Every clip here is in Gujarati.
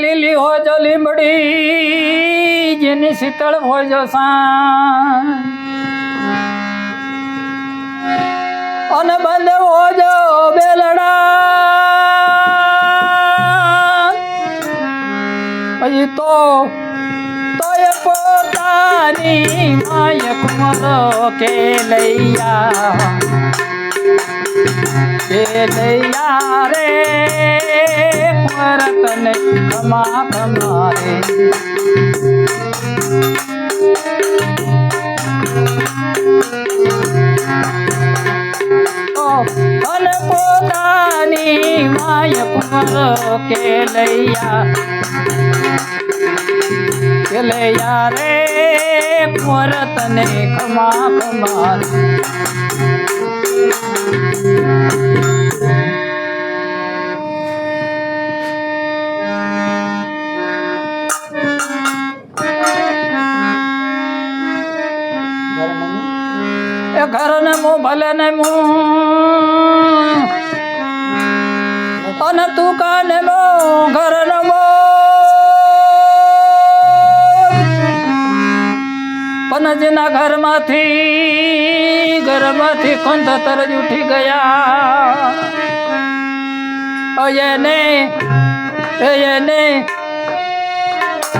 લીલી હો જો લીમડી, જેની શીતળ હો જો અને બંધ હો જો બેલડા. હજી તો પોતાની માય કુમરો કે લૈયા? કે લૈયા રે કુંવર તને ખમા ખમારે ઓ અને પોતાની માય કુંવર કે લૈયા? કે લૈયા રે કુંવર તને ખમા ખમારે પણ જેના ઘરમાંથી ઘરમાંથી કંથ તરજ ઉઠી ગયા એને એને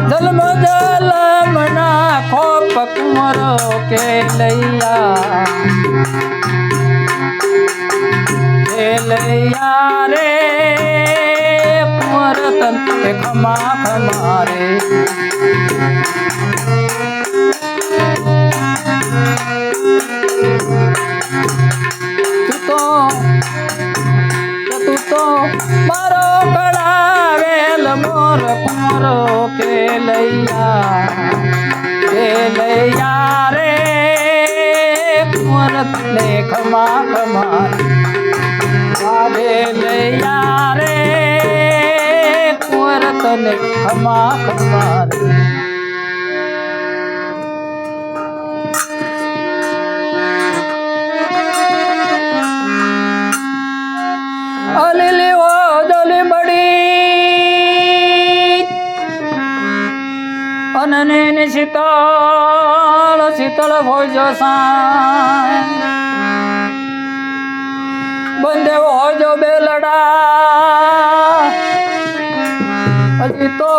જન્મ જલમ નાખો પકમરો કે લૈયા કે લૈયા રે કુંવર તન કે ખમા ખમા મારો કળાવેલ મોર મારો કે લૈયા કે લૈયા રે મોર તને ખમા ખમા. આવે લૈયા રે મોર તને ખમા ખમા રે. અનને ને શીતળ શીતળ ભોજ સાં હોજો બે લડા. હજી તો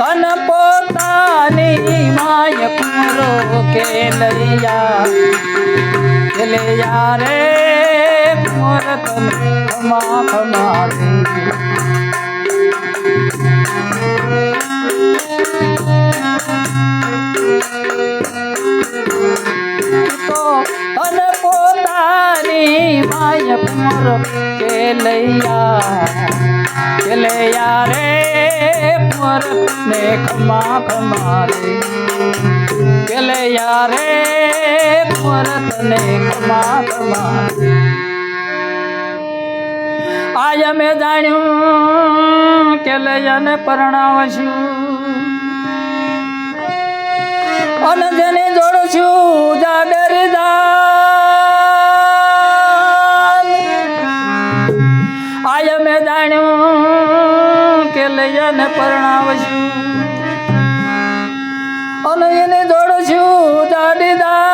તન પોતાની માય પૂરો કે લૈયા. લે યારે મોર તમે માફ ખમા પોતાની માય પૂર કે લૈયા કે લૈયા રે પૂર ને ખમા ખમા રે. કે લૈયા રે પૂર તને ખમા ખમા. આય મેં જાણ્યું કે લૈયાને પરણાવશું. અને જેને જોડું છું જાડેરી લૈયાને પરણાવશું અને એને જોડું છું જાડી દાન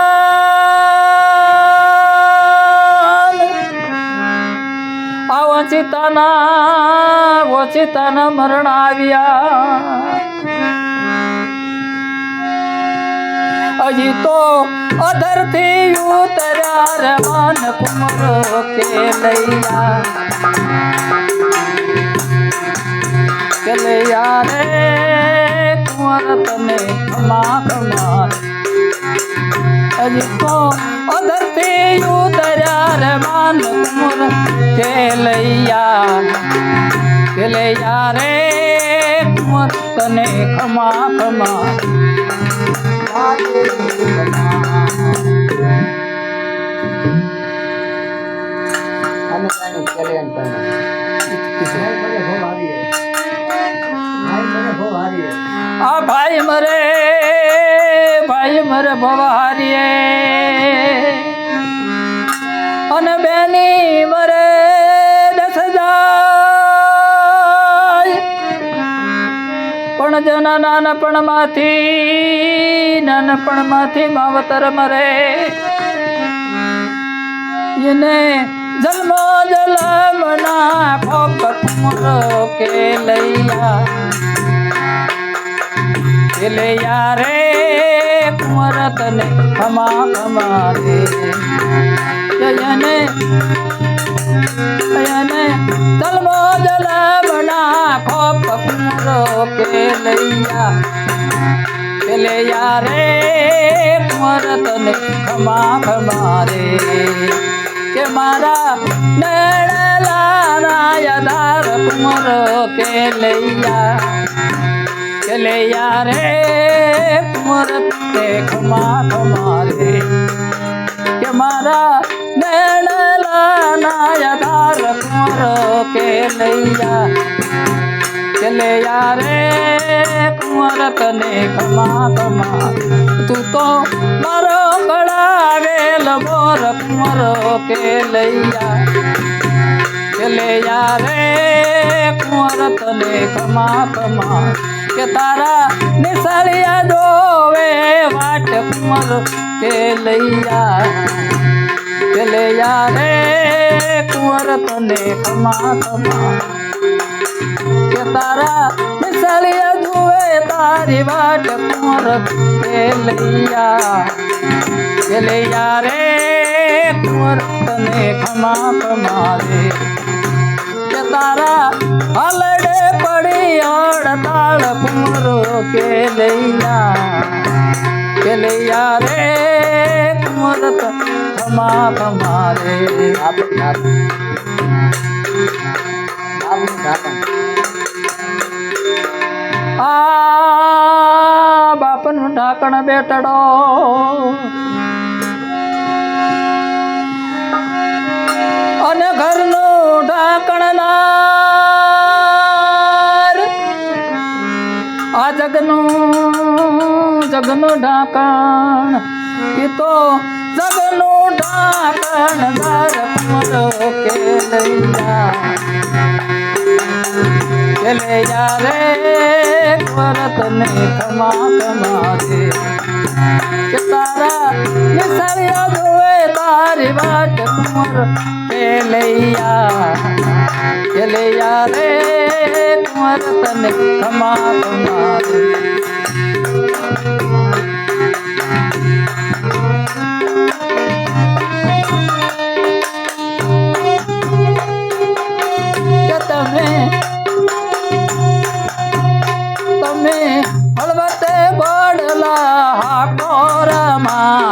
આ વંચિતાના વંચિતાના મરણ આવ્યા. હજી તો અધરથી ઉતર્યા રે કુમરો કે લૈયા. चले यारे कुआर तने कमा कमा अजी को उधर पे यू दरार मान तुमर खेलैया खेलैया रे कुआर तने कमा चले अंतर આ ભાઈ મરે ભાઈ મરે ભવારીએ. અને બેની મરે દસ પણ જના નાનપણમાંથી નાનપણમાંથી માવતર મરે. એને જન્મો જલમના ફોકટ કે લૈયા. કે યારે કુંવર તને ખમા ખમા દે. જયને જયને, તલમો જલ બના ખોપ કુંવરો કે લૈયા. એટલે યારે કુંવર તને ખમા ખમા રે કે મારા નૈણલા યદાર કુંવરો કે લૈયા. चले यारे मरते घुमा तुम्हारे। के मारा नैन लानायादार मोर के लैया चले यारे कुंवर ने घुमा घुमा तू तो मारो बड़ा वेल मोर मोर के लैया चले यारे कुंवर तने घुमा घुमा કુંવર તને ખમા ખમા કે તારા નિસળિયા જોવે વાટ કુંવર કે લૈયા કે લૈયા રે કુંવર તને ખમા ખમા કે તારા મિસળિયા જુએ તારી વાટ કુંવર કે લૈયા કે લૈયા રે કુંવર તને ખમા ખમા રે કે તારા હલડે પડી અડતાળ કુંવર કે લૈયા કે લૈયા રે કુંવર તને ખમા ખમા રે આ બાપનું ઢાંકણ બેટડો. અને ઘરનું ઢાંકણ નાર જગનું જગનું ઢાંકણ એ તો જગનું ઢાંકણ નાર કમર કે લૈયા ચલે રે વરત ને ખમા ખમા રે કે તારા નિસરિયા જોવે તારી વાટ કુંવર કે લૈયા કે લૈયા રે કુંવર તને ખમા ખમા રે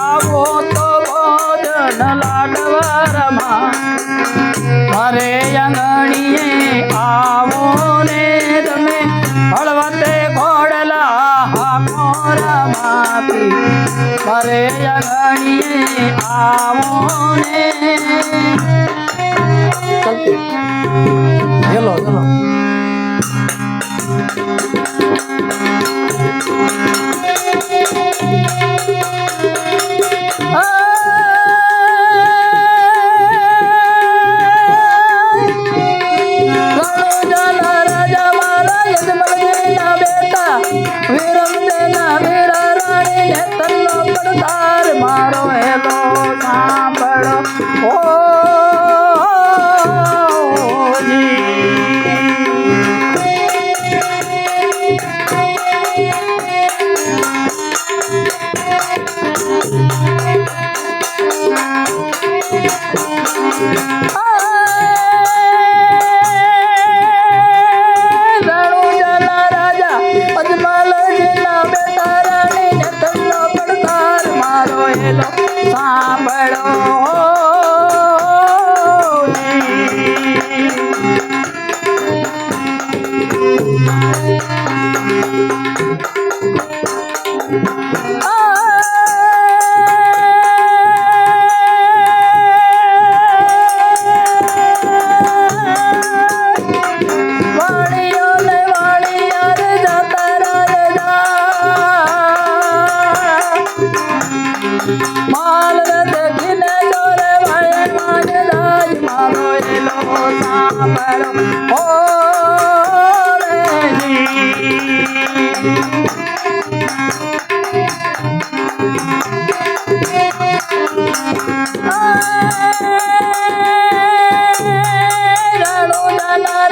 આવો તો બોધન લાડવરમાં. મારે આંગણીએ આવો ને તમે હળવતે ઘોડલા હાકોરામાં મારે આંગણીએ આવો ને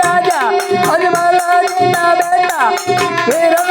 ರಾಜ ಅಜ್ಮಲ ಬೇಟ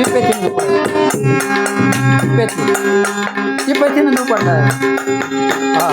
टिप्पे थी ऊपर टिप्पे थी टिप्पे थी ऊपर है। हाँ।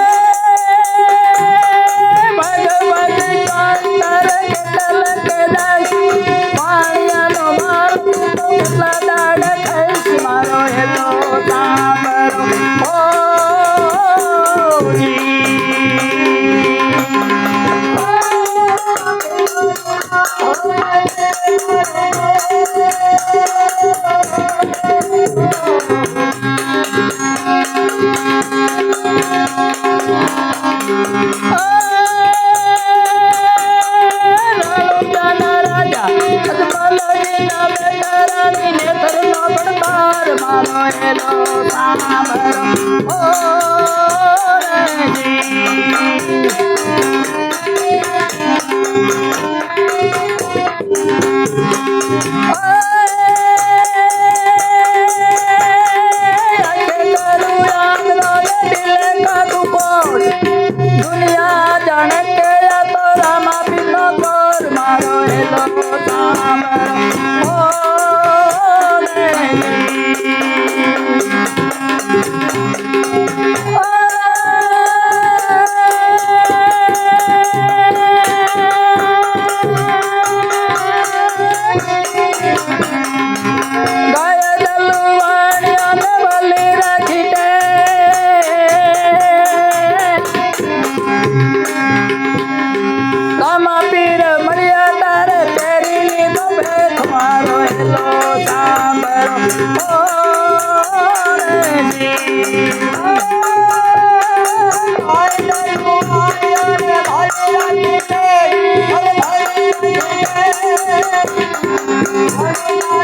Thank you.